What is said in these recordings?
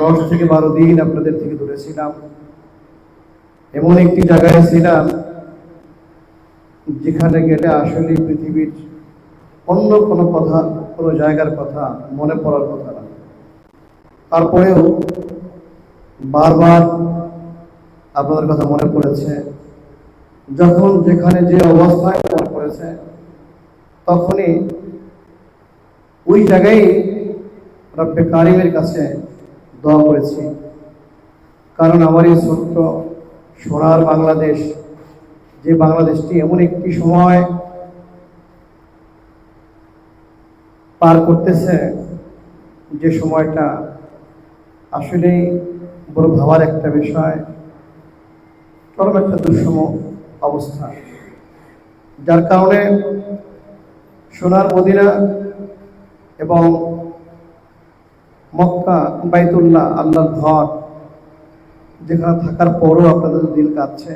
দশ থেকে বারো দিন আপনাদের থেকে দূরে ছিলাম। এমন একটি জায়গায় ছিলাম, যেখানে গেলে আসলে পৃথিবীর অন্য কোনো কথা, কোনো জায়গার কথা মনে পড়ার কথা না। তারপরেও বারবার আপনাদের কথা মনে পড়েছে। যখন যেখানে যে অবস্থায় মনে পড়েছে, তখনই ওই জায়গায় রব্বে কারিমের কাছে দোয়া করেছি। কারণ আমার এই ছোট্ট সোনার বাংলাদেশ, যে বাংলাদেশটি এমন একটি সময় পার করতেছে, যে সময়টা আসলেই বড় ভাবার একটা বিষয়, চরম একটা দুঃসম অবস্থা। যার কারণে সোনার মদিনা এবং মক্কা, বাইতুল্লাহ, আল্লাহর ঘর, যেখানে থাকার পরও আপনাদের দিল কাঁদছে।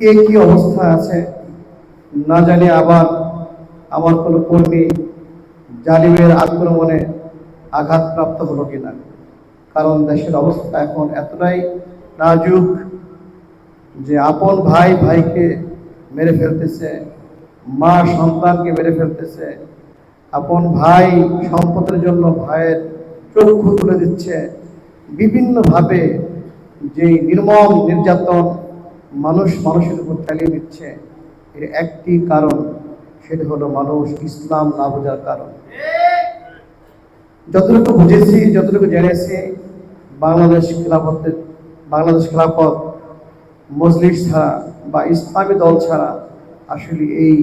কে কি অবস্থা আছে, না জানি আবার আমার কোনো কর্মী জালিমের আক্রমণে আঘাতপ্রাপ্ত হলো কিনা। কারণ দেশের অবস্থা এখন এতটাই নাজুক যে আপন ভাই, ভাইকে মেরে ফেলতেছে, মা সন্তানকে মেরে ফেলতেছে, আপন ভাই সম্পদের জন্য ভাইয়ের চক্ষু তুলে দিচ্ছে। বিভিন্নভাবে যে নির্মম নির্যাতন মানুষ মানুষের উপর চালিয়ে দিচ্ছে, এর একটি কারণ সেটা হলো মানুষ ইসলাম না বোঝার কারণ। যতটুকু বুঝেছি, যতটুকু জেনেছি, বাংলাদেশ খেলাফতের, বাংলাদেশ খেলাফত মজলিস ছাড়া বা ইসলামী দল ছাড়া আসলে এই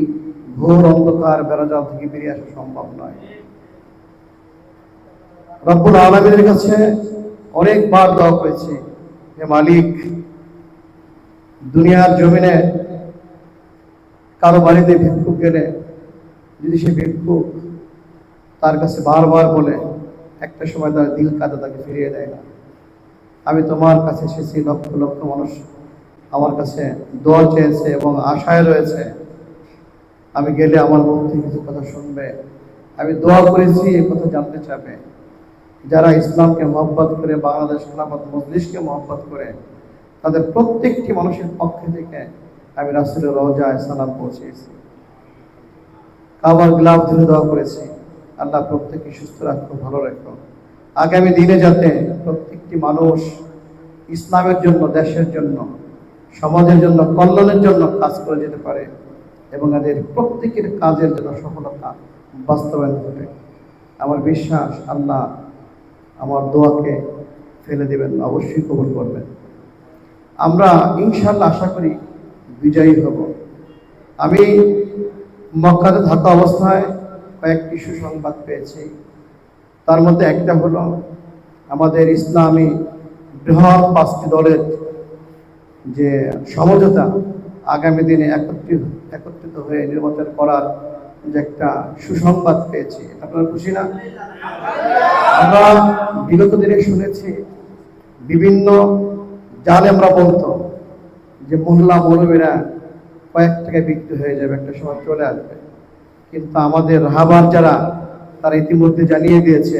ঘোর অন্ধকার বেড়াজাল থেকে বেরিয়ে আসা সম্ভব নয়। রব্বুল আলমীর কাছে অনেকবার দোয়া করেছি, হে মালিক, দুনিয়ার জমিনে কারও বাড়িতে ভিক্ষুক গেলে যদি সে ভিক্ষুক তার কাছে বারবার বলে, একটা সময় তার দিল কাদা তাকে ফিরিয়ে দেয় না। আমি তোমার কাছে এসেছি, লক্ষ লক্ষ মানুষ আমার কাছে দোয়া চেয়েছে এবং আশায় রয়েছে। আমি গেলে আমার মুখ থেকে কিছু কথা শুনবে। আমি দোয়া করেছি এই কথা জানতে চাবে যারা ইসলামকে মহব্বত করে, বাংলাদেশ খেলাফত মজলিসকে মহব্বত করে, তাদের প্রত্যেকটি মানুষের পক্ষে থেকে আমি রাসুলের রওজায় সালাম পৌঁছেছি। কাবার গ্লাভ ধরে দেওয়া করেছি, আল্লাহ প্রত্যেককে সুস্থ রাখো, ভালো রাখো। আগামী দিনে যাতে প্রত্যেকটি মানুষ ইসলামের জন্য, দেশের জন্য, সমাজের জন্য, কল্যাণের জন্য কাজ করে যেতে পারে এবং এদের প্রত্যেকের কাজের জন্য সফলতা বাস্তবায়ন ঘটে। আমার বিশ্বাস, আল্লাহ আমার দোয়াকে ফেলে দেবেন, অবশ্যই কবুল করবেন। আমরা ইনশাল্লাহ আশা করি বিজয়ী হব। আমি মক্কাতে থাকা অবস্থায় কয়েকটি সুসংবাদ পেয়েছি। তার মধ্যে একটা হলো, আমাদের ইসলামী বৃহৎ পাঁচটি দলের যে সমঝোতা আগামী দিনে একত্রিত একত্রিত হয়ে নির্বাচন করার যে একটা সুসংবাদ পেয়েছি। আপনারা খুশি না? আমরা বিগত দিনে শুনেছি, বিভিন্ন জালে আমরা বলতো যে মহিলা মৌলবীরা কয়েক টাকায় বিক্রি হয়ে যাবে, একটা সময় চলে আসবে। কিন্তু আমাদের রাহাবার যারা, তারা ইতিমধ্যে জানিয়ে দিয়েছে,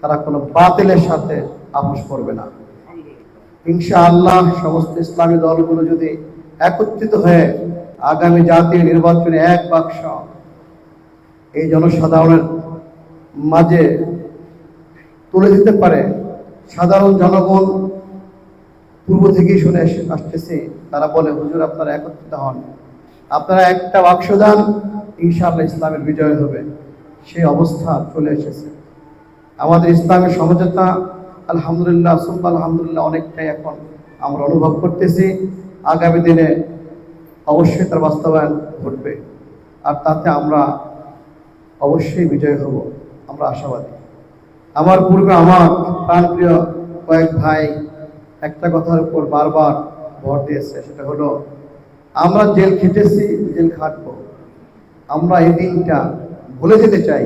তারা কোনো বাতিলের সাথে আপোষ করবে না। ইনশা আল্লাহ সমস্ত ইসলামী দলগুলো যদি একত্রিত হয়ে আগামী জাতীয় নির্বাচনে এক বাক্স এই জনসাধারণের মাঝে তুলে দিতে পারে। সাধারণ জনগণ পূর্ব থেকেই শুনে আসতেছে। তারা বলে, হুজুর, আপনারা একত্রিত হন। আপনারা একটা বাক্স দান, ইনশাআল্লাহ ইসলামের বিজয় হবে। সেই অবস্থা চলে এসেছে। আমাদের ইসলামের সমঝোতা, আলহামদুলিল্লাহ, সুম্মা আলহামদুলিল্লাহ, অনেকটাই এখন আমরা অনুভব করতেছি। আগামী দিনে অবশ্যই তার বাস্তবায়ন ঘটবে। আর তাতে আমরা অবশ্যই বিজয় হব। আমরা আশাবাদী। আমার পূর্বে আমার প্রাণপ্রিয় কয়েক ভাই একটা কথার উপর বারবার ভর দিয়েছে, সেটা হলো, আমরা জেল খেটেছি, জেল খাটবো। আমরা এই দিনটা ভুলে যেতে চাই।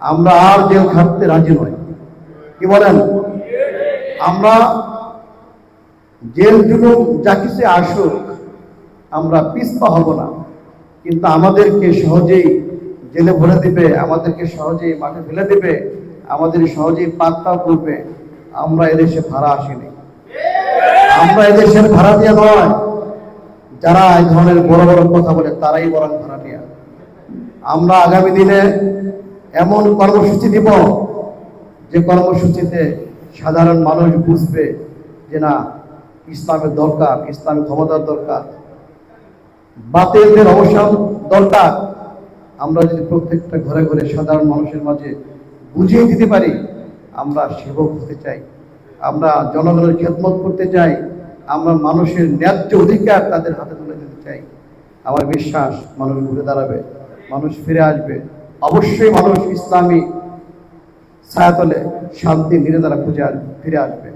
আমরা আর জেল খাটতে রাজি নই। কি বলেন? আমরা জেল জুলুম যা কিছু আসুক, আমরা পিছপা হব না। কিন্তু আমাদেরকে সহজেই জেলে ভরে দিবে, আমাদেরকে সহজেই মাঠে ফেলে দিবে। আমাদের সহজেই পাত্তাও করবে আমরা এদেশে ভাড়া আসিনি। আমরা এদেশের ভাড়াটিয়া নয়, যারা এই ধরনের বড় বড় কথা বলে তারাই বরং ভাড়াটিয়া আমরা আগামী দিনে এমন কর্মসূচি দিব যে কর্মসূচিতে সাধারণ মানুষ বুঝবে যে না, ইসলামের দরকার, ইসলামের ক্ষমতার দরকার, বাতিলদের অবসান দরকার। আমরা যদি প্রত্যেকটা ঘরে ঘরে সাধারণ মানুষের মাঝে বুঝিয়ে দিতে পারি, আমরা সেবক হতে চাই, আমরা জনগণের খেদমত করতে চাই, আমরা মানুষের ন্যায্য অধিকার তাদের হাতে তুলে দিতে চাই। আমার বিশ্বাস, মানুষ ঘুরে দাঁড়াবে, মানুষ ফিরে আসবে। অবশ্যই মানুষ ইসলামী ছায়াতলে শান্তি নিরে তারা খুঁজে ফিরে আসবে।